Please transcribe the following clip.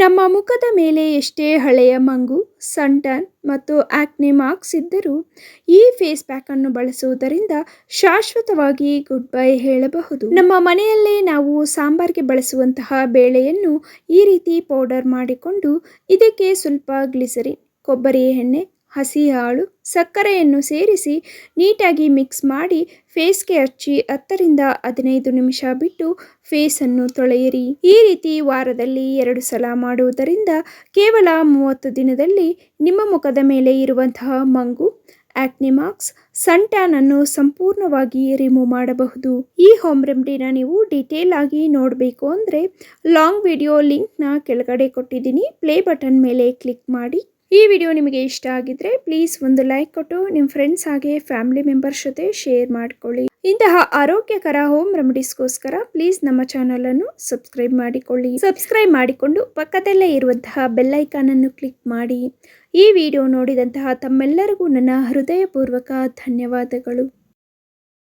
ನಮ್ಮ ಮುಖದ ಮೇಲೆ ಎಷ್ಟೇ ಹಳೆಯ ಮಂಗು ಸನ್ಟನ್ ಮತ್ತು ಆಕ್ನೆ ಮಾರ್ಕ್ಸ್ ಇದ್ದರೂ ಈ ಫೇಸ್ ಪ್ಯಾಕ್ ಅನ್ನು ಬಳಸುವುದರಿಂದ ಶಾಶ್ವತವಾಗಿ ಗುಡ್ ಬೈ ಹೇಳಬಹುದು. ನಮ್ಮ ಮನೆಯಲ್ಲೇ ನಾವು ಸಾಂಬಾರ್ಗೆ ಬಳಸುವಂತಹ ಬೇಳೆಯನ್ನು ಈ ರೀತಿ ಪೌಡರ್ ಮಾಡಿಕೊಂಡು ಇದಕ್ಕೆ ಸ್ವಲ್ಪ ಗ್ಲಿಸರಿನ್, ಕೊಬ್ಬರಿ ಎಣ್ಣೆ ಹಸಿ ಹಾಳು ಸಕ್ಕರೆಯನ್ನು ಸೇರಿಸಿ ನೀಟಾಗಿ ಮಿಕ್ಸ್ ಮಾಡಿ ಫೇಸ್ಗೆ ಹಚ್ಚಿ ಹತ್ತರಿಂದ ಹದಿನೈದು ನಿಮಿಷ ಬಿಟ್ಟು ಫೇಸನ್ನು ತೊಳೆಯಿರಿ. ಈ ರೀತಿ ವಾರದಲ್ಲಿ ಎರಡು ಸಲ ಮಾಡುವುದರಿಂದ ಕೇವಲ ಮೂವತ್ತು ದಿನದಲ್ಲಿ ನಿಮ್ಮ ಮುಖದ ಮೇಲೆ ಇರುವಂತಹ ಮಂಗು ಆಕ್ನಿಮಾಕ್ಸ್ ಸನ್ ಟ್ಯಾನ್ ಅನ್ನು ಸಂಪೂರ್ಣವಾಗಿ ರಿಮೂವ್ ಮಾಡಬಹುದು. ಈ ಹೋಮ್ ರೆಮಿಡಿನ ನೀವು ಡೀಟೇಲ್ ಆಗಿ ನೋಡಬೇಕು ಅಂದರೆ ಲಾಂಗ್ ವಿಡಿಯೋ ಲಿಂಕ್ನ ಕೆಳಗಡೆ ಕೊಟ್ಟಿದ್ದೀನಿ. ಪ್ಲೇ ಬಟನ್ ಮೇಲೆ ಕ್ಲಿಕ್ ಮಾಡಿ. ಈ ವಿಡಿಯೋ ನಿಮಗೆ ಇಷ್ಟ ಆಗಿದ್ರೆ ಪ್ಲೀಸ್ ಒಂದು ಲೈಕ್ ಕೊಟ್ಟು ನಿಮ್ಮ ಫ್ರೆಂಡ್ಸ್ ಹಾಗೆ ಫ್ಯಾಮಿಲಿ ಮೆಂಬರ್ಸ್ ಜೊತೆ ಶೇರ್ ಮಾಡ್ಕೊಳ್ಳಿ. ಇಂತಹ ಆರೋಗ್ಯಕರ ಹೋಮ್ ರೆಮಿಡೀಸ್ಗೋಸ್ಕರ ಪ್ಲೀಸ್ ನಮ್ಮ ಚಾನಲ್ ಅನ್ನು ಸಬ್ಸ್ಕ್ರೈಬ್ ಮಾಡಿಕೊಳ್ಳಿ. ಸಬ್ಸ್ಕ್ರೈಬ್ ಮಾಡಿಕೊಂಡು ಪಕ್ಕದಲ್ಲೇ ಇರುವಂತಹ ಬೆಲ್ಲೈಕಾನ್ ಅನ್ನು ಕ್ಲಿಕ್ ಮಾಡಿ. ಈ ವಿಡಿಯೋ ನೋಡಿದಂತಹ ತಮ್ಮೆಲ್ಲರಿಗೂ ನನ್ನ ಹೃದಯಪೂರ್ವಕ ಧನ್ಯವಾದಗಳು.